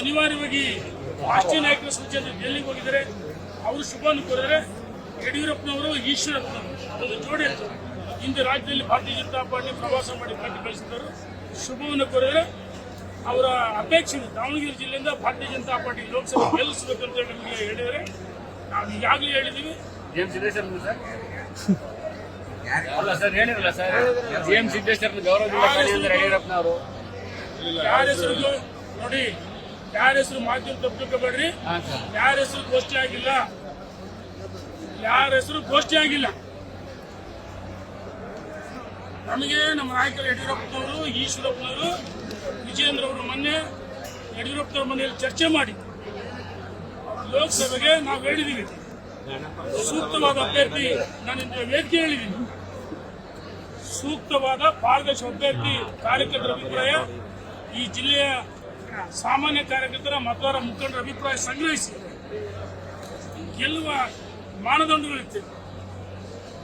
ಅನಿವಾರ್ಯವಾಗಿ ರಾಷ್ಟ್ರೀಯ ನಾಯಕರ ಸೂಚನೆ ಡೆಲ್ಲಿಗೆ ಹೋಗಿದ್ದಾರೆ. ಅವರು ಶುಭವನ್ನು ಕೋರಿದರೆ ಯಡಿಯೂರಪ್ಪನವರು ಈಶ್ವರಪ್ಪನವರು ಒಂದು ಜೋಡಿ ಅಂತ. ಹಿಂದೆ ರಾಜ್ಯದಲ್ಲಿ ಭಾರತೀಯ ಜನತಾ ಪಾರ್ಟಿ ಪ್ರವಾಸ ಮಾಡಿ ಪಾರ್ಟಿ ಬೆಳೆಸಿದ್ದರು ಶುಭವನ್ನು ಕೋರಿದರೆ ಅವರ ಅಪೇಕ್ಷೆ. ದಾವಣಗೆರೆ ಜಿಲ್ಲೆಯಿಂದ ಭಾರತೀಯ ಜನತಾ ಪಾರ್ಟಿ ಲೋಕಸಭೆ ಗೆಲ್ಲಿಸಬೇಕಂತ ಹೇಳಿ ನಮಗೆ ಹೇಳಿದರೆ ನಾವು ಈಗಾಗಲೇ ಹೇಳಿದ್ದೀವಿ. M Siddeshwara sir? ಅಲ್ಲ ಸರ್ ಹೇಳಿರಲ್ಲ ಸರ್. ಎಂ ಸಿದ್ದೇಶ್ವರ ಗೌರವ ಯಡಿಯೂರಪ್ಪನವರು. ಯಾರ ಹೆಸರು ನೋಡಿ ಯಾರ ಹೆಸರು ಮಾಧ್ಯಮ ತಪ್ಪಿಬೇಡ್ರಿ ಯಾರ ಹೆಸರು ಗೋಷ್ಠಿ ಆಗಿಲ್ಲ. ಯಾರ ಹೆಸರು ಗೋಷ್ಠಿ ಆಗಿಲ್ಲ. ನಮಗೆ ನಮ್ಮ ನಾಯಕರು ಯಡಿಯೂರಪ್ಪನವರು ಈಶ್ವರಪ್ಪನವರು ವಿಜಯೇಂದ್ರ ಅವರು ಮೊನ್ನೆ ಯಡಿಯೂರಪ್ಪನವ್ರ ಮನೆಯಲ್ಲಿ ಚರ್ಚೆ ಮಾಡಿ. ಲೋಕಸಭೆಗೆ ನಾವು ಹೇಳಿದ್ದೀವಿ ಸೂಕ್ತವಾದ ಅಭ್ಯರ್ಥಿ ನಾನು ಇಂದು ವೇದಿಕೆ ಹೇಳಿದ್ದೀನಿ ಸೂಕ್ತವಾದ ಪಾರದರ್ಶಕ ಅಭ್ಯರ್ಥಿ ಕಾರ್ಯಕರ್ತರ ಅಭಿಪ್ರಾಯ ಈ ಜಿಲ್ಲೆಯ ಸಾಮಾನ್ಯ ಕಾರ್ಯಕರ್ತರ ಮತದಾರ ಮುಖಂಡರ ಅಭಿಪ್ರಾಯ ಸಂಗ್ರಹಿಸಿ. ಗೆಲ್ಲುವ ಮಾನದಂಡಗಳಿರ್ತವೆ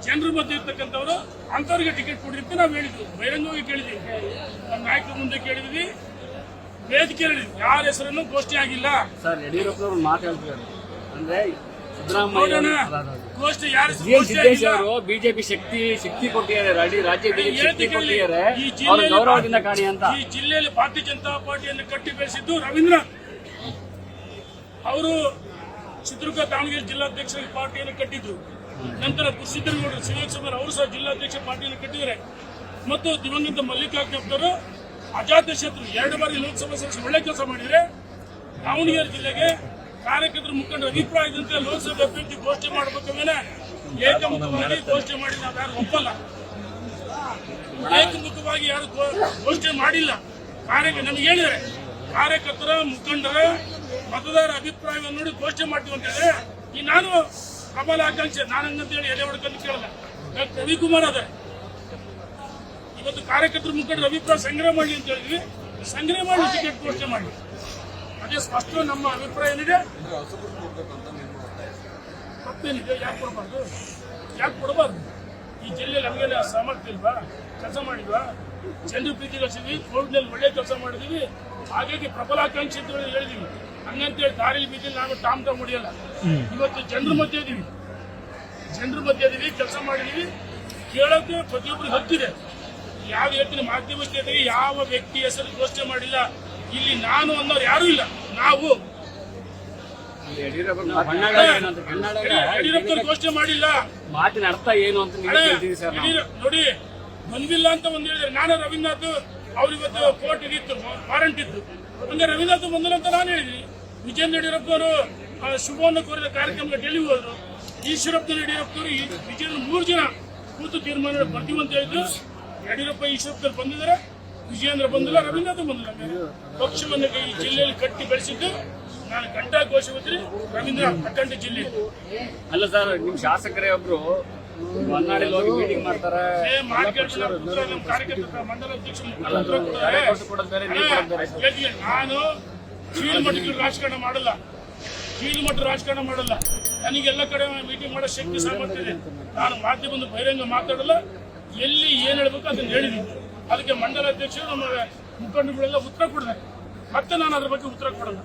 ಜನರ ಮಧ್ಯೆ ಇರ್ತಕ್ಕಂಥವರು ಅಂಥವ್ರಿಗೆ ಟಿಕೆಟ್ ಕೊಡಿರ್ತೀವಿ ನಾವು ಹೇಳಿದ್ವಿ. ಬಹಿರಂಗವಾಗಿ ಕೇಳಿದ್ವಿ. ನಮ್ಮ ನಾಯಕರ ಮುಂದೆ ಕೇಳಿದ್ವಿ. ವೇದಿಕೆ ಹೇಳಿದ್ವಿ ಯಾರ ಹೆಸರನ್ನು ಘೋಷಣೆ ಆಗಿಲ್ಲ. ಸರ್ ಯಡಿಯೂರಪ್ಪ ಮಾತು ಅಂದ್ರೆ ಸಿದ್ದರಾಮಯ್ಯ ಬಿಜೆಪಿ ಶಕ್ತಿ ಶಕ್ತಿ ಕೊಟ್ಟಿದ್ದಾರೆ. ರಾಜ್ಯ ಬಿಜೆಪಿ ಶಕ್ತಿ ಕೊಟ್ಟಿದ್ದಾರೆ. ಗೌರವದಿಂದ ಕಾಣಿ ಅಂತ. ಈ ಜಿಲ್ಲೆಯಲ್ಲಿ ಭಾರತೀಯ ಜನತಾ ಪಾರ್ಟಿಯನ್ನು ಕಟ್ಟಿ ಬೆಳೆಸಿದ್ದು ರವೀಂದ್ರ. ಅವರು ಚಿತ್ರದುರ್ಗ ದಾವಣಗೆರೆ ಜಿಲ್ಲಾಧ್ಯಕ್ಷ ಪಾರ್ಟಿಯನ್ನು ಕಟ್ಟಿದ್ರು ನಂತರ ಸಿದ್ದರಾಮಯ್ಯ ಶಿವಕುಮಾರ್ ಅವರು ಸಹ ಜಿಲ್ಲಾಧ್ಯಕ್ಷ ಪಾರ್ಟಿಯನ್ನು ಕಟ್ಟಿದ್ದಾರೆ. ಮತ್ತು ದಿವಂಗತ ಮಲ್ಲಿಕಾರ್ಜುನವರು ಅಜಾತ ಕ್ಷೇತ್ರ ಎರಡು ಬಾರಿ ಲೋಕಸಭಾ ಸದಸ್ಯ ಒಳ್ಳೆ ಕೆಲಸ ಮಾಡಿದರೆ ದಾವಣಗೆರೆ ಜಿಲ್ಲೆಗೆ ಕಾರ್ಯಕರ್ತರ ಅಭಿಪ್ರಾಯ ಅಭಿಪ್ರಾಯದಂತೆ ಲೋಕಸಭೆ ಅಭ್ಯರ್ಥಿ ಘೋಷಣೆ ಮಾಡಬೇಕಂದ್ರೆ ಏಕಮುಖವಾಗಿ ಘೋಷಣೆ ಮಾಡಿ ನಾವು ಯಾರು ಒಪ್ಪಲ್ಲ. ಏಕಮುಖವಾಗಿ ಯಾರು ಘೋಷಣೆ ಮಾಡಿಲ್ಲ. ಕಾರ್ಯ ನಮ್ಗೆ ಹೇಳಿದರೆ ಕಾರ್ಯಕರ್ತರ ಮುಖಂಡರ ಮತದಾರ ಅಭಿಪ್ರಾಯವನ್ನು ನೋಡಿ ಘೋಷಣೆ ಮಾಡ್ತೀವಿ ಅಂತ ಹೇಳಿದ್ರೆ, ಈ ನಾನು ಪ್ರಬಲ ಆಕಾಂಕ್ಷೆ ನಾನು ಹಂಗಂತ ಹೇಳಿ ಎಲೆ ಹೊಡ್ಕೊಂಡು ಕೇಳಲ್ಲ ಡಾಕ್ಟರ್ ರವಿಕುಮಾರ್ ಅದೇ. ಇವತ್ತು ಕಾರ್ಯಕರ್ತರ ಮುಖಂಡರ ಅಭಿಪ್ರಾಯ ಸಂಗ್ರಹ ಮಾಡಿ ಅಂತ ಹೇಳಿದ್ವಿ. ಸಂಗ್ರಹ ಮಾಡಿ ಟಿಕೆಟ್ ಘೋಷಣೆ ಮಾಡಿ ಅದೇ ಸ್ಪಷ್ಟ ನಮ್ಮ ಅಭಿಪ್ರಾಯ ಏನಿದೆ? ತಪ್ಪೇನಿದೆ, ಯಾಕೆ ಕೊಡಬಾರ್ದು? ಯಾಕೆ ಕೊಡಬಾರ್ದು? ಈ ಜಿಲ್ಲೆಯಲ್ಲಿ ನಮಗೆಲ್ಲ ಸಾಮರ್ಥ್ಯ ಇಲ್ವಾ? ಕೆಲಸ ಮಾಡಿದ್ವಾ ಜನರು ಪ್ರೀತಿ ಕಳಿಸಿದ್ವಿ ಕೋವಿಡ್ನಲ್ಲಿ ಒಳ್ಳೆ ಕೆಲಸ ಮಾಡಿದ್ವಿ, ಹಾಗಾಗಿ ಪ್ರಬಲಾಕಾಂಕ್ಷಿ ಅಂತ ಹೇಳಿ ಹೇಳಿದೀವಿ. ಹಂಗಂತೇಳಿ ದಾರಿಲಿ ಬೀದಿಲಿ ನಾವು ಟಾಮ್ ಟಾಮ್ ಹೊಡಿಯಲ್ಲ. ಇವತ್ತು ಜನರ ಮಧ್ಯೆ ಇದೀವಿ. ಜನರ ಮಧ್ಯೆ ಇದೀವಿ, ಕೆಲಸ ಮಾಡಿದೀವಿ. ಕೇಳೋಕೆ ಪ್ರತಿಯೊಬ್ಬರಿಗೆ ಹತ್ತಿದೆ ಯಾವ ವ್ಯಕ್ತಿನ ಮಾಧ್ಯಮ ಯಾವ ವ್ಯಕ್ತಿ ಹೆಸರು ಘೋಷಣೆ ಮಾಡಿಲ್ಲ ಇಲ್ಲಿ ನಾನು ಅನ್ನೋರು ಯಾರು ಇಲ್ಲ. ನಾವು ಯಡಿಯೂರಪ್ಪ ಘೋಷಣೆ ಮಾಡಿಲ್ಲ. ಮಾತಿನ ಅರ್ಥ ಏನು ಅಂತ ನೋಡಿ ಬಂದಿಲ್ಲ ಅಂತ ಒಂದು ಹೇಳಿದ್ರೆ ನಾನು ರವೀಂದ್ರನಾಥ್ ಅವ್ರು ಇವತ್ತು ಕೋರ್ಟ್ ಇತ್ತು ವಾರಂಟ್ ಇತ್ತು. ಅಂದ್ರೆ ರವೀಂದ್ರನಾಥ್ ಬಂದಿಲ್ಲ ಅಂತ ನಾನು ಹೇಳಿದ್ವಿ ವಿಜೇಂದ್ರ ಯಡಿಯೂರಪ್ಪನವರು ಆ, ಶುಭವನ್ನು ಕೋರಿದ ಕಾರ್ಯಕ್ರಮಕ್ಕೆ ಡೆಲ್ಲಿ ಹೋದ್ರು. ಈಶ್ವರಪ್ಪ ಯಡಿಯೂರಪ್ಪನವರು ಅವರು ವಿಜೇಂದ್ರ ಮೂರು ಜನ ಕೂತು ತೀರ್ಮಾನ ಬರ್ತೀವಿ ಅಂತ ಹೇಳಿದ್ರು ಯಡಿಯೂರಪ್ಪ ಈಶ್ವರಪ್ಪ ಬಂದಿದ್ದಾರೆ. ವಿಜಯೇಂದ್ರ ಬಂದಿಲ್ಲ ರವೀಂದ್ರ ಬಂದಿಲ್ಲ. ಪಕ್ಷವನ್ನು ಈ ಜಿಲ್ಲೆಯಲ್ಲಿ ಕಟ್ಟಿ ಬೆಳೆಸಿದ್ದು ನಾನು ಗಂಟಾ ಘೋಷವಿದ್ರಿ ರವೀಂದ್ರ ಅಖಂಡ ಜಿಲ್ಲೆ. ಅಲ್ಲ ಸರ್ ನಿಮ್ ಶಾಸಕರೇ ಒಬ್ರು ಹೊನ್ನಾಳಿಲಿ ಹೋಗಿ ಮೀಟಿಂಗ್ ಮಾಡ್ತಾರೆ. ನಮ್ಮ ಕಾರ್ಯಕರ್ತರ ಮಂಡಲ ಅಧ್ಯಕ್ಷ ನಾನು ಕೀಳು ಮಟ್ಟಕ್ಕೆ ರಾಜಕಾರಣ ಮಾಡಲ್ಲ. ಕೀಳು ಮಟ್ಟ ರಾಜಕಾರಣ ಮಾಡಲ್ಲ. ನನಗೆಲ್ಲ ಕಡೆ ಮೀಟಿಂಗ್ ಮಾಡೋ ಶಕ್ತಿ ಸಾಮರ್ಥ್ಯ ಇದೆ. ನಾನು ಮಾಧ್ಯಮದ ಬಹಿರಂಗ ಮಾತಾಡಲ್ಲ. ಎಲ್ಲಿ ಏನ್ ಹೇಳ್ಬೇಕು ಅದನ್ನ ಹೇಳಿದ್ದೀನಿ. ಅದಕ್ಕೆ ಮಂಡಲ ಅಧ್ಯಕ್ಷರು ನಮ್ಮ ಮುಖಂಡಗಳೆಲ್ಲ ಉತ್ತರ ಕೊಡ್ತಾರೆ. ಮತ್ತೆ ನಾನು ಅದ್ರ ಬಗ್ಗೆ ಉತ್ತರ ಕೊಡಲ್ಲ.